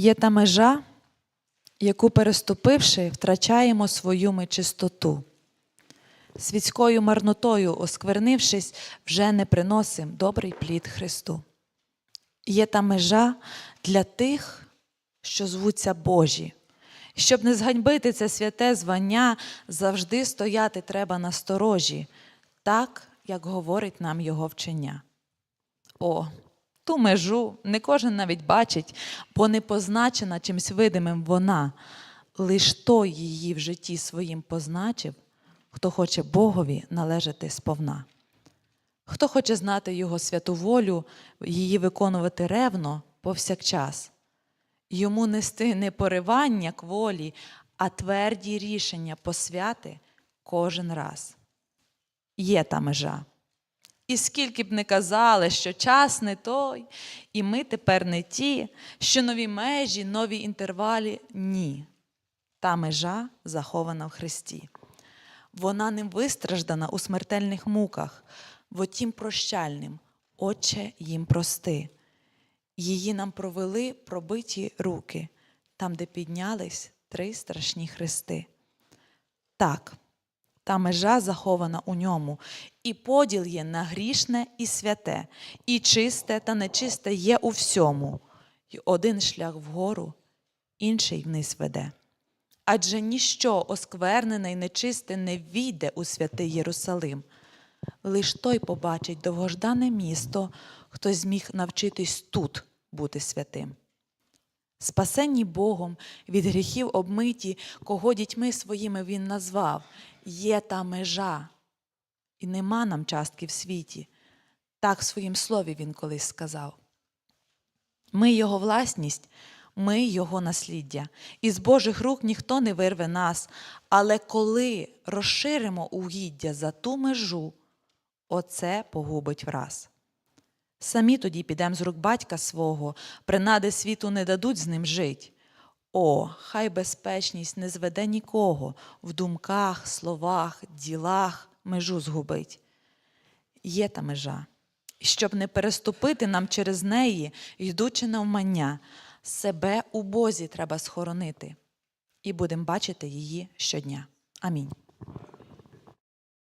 Є та межа, яку переступивши, втрачаємо свою ми чистоту. Світською марнотою осквернившись, вже не приносим добрий плід Христу. Є та межа для тих, що звуться Божі. Щоб не зганьбити це святе звання, завжди стояти треба на сторожі, так, як говорить нам його вчення. О, ту межу не кожен навіть бачить, бо не позначена чимсь видимим вона. Лиш той її в житті своїм позначив, хто хоче Богові належати сповна. Хто хоче знати Його святу волю, її виконувати ревно повсякчас, йому нести не поривання кволі, а тверді рішення посвяти кожен раз. Є та межа. І скільки б не казали, що час не той, і ми тепер не ті, що нові межі, нові інтервалі ні. Та межа захована в Христі. Вона ним вистраждана у смертельних муках, в отім прощальним, Отче їм прости. Її нам провели пробиті руки, там, де піднялись три страшні хрести. Так, та межа захована у ньому, і поділ є на грішне і святе, і чисте та нечисте є у всьому, І один шлях вгору, інший вниз веде. Адже ніщо осквернене й нечисте не війде у святий Єрусалим. Лиш той побачить довгождане місто, хто зміг навчитись тут бути святим. Спасенні Богом від гріхів обмиті, кого дітьми своїми Він назвав, є та межа, і нема нам частки в світі. Так в своїм слові Він колись сказав. Ми Його власність, ми Його насліддя. Із Божих рук ніхто не вирве нас, але коли розширимо угіддя за ту межу, оце погубить враз. Самі тоді підемо з рук батька свого, принади світу не дадуть з ним жить. О, хай безпечність не зведе нікого в думках, словах, ділах межу згубить. Є та межа. Щоб не переступити нам через неї, йдучи навмання, себе у Бозі треба схоронити, і будемо бачити її щодня. Амінь.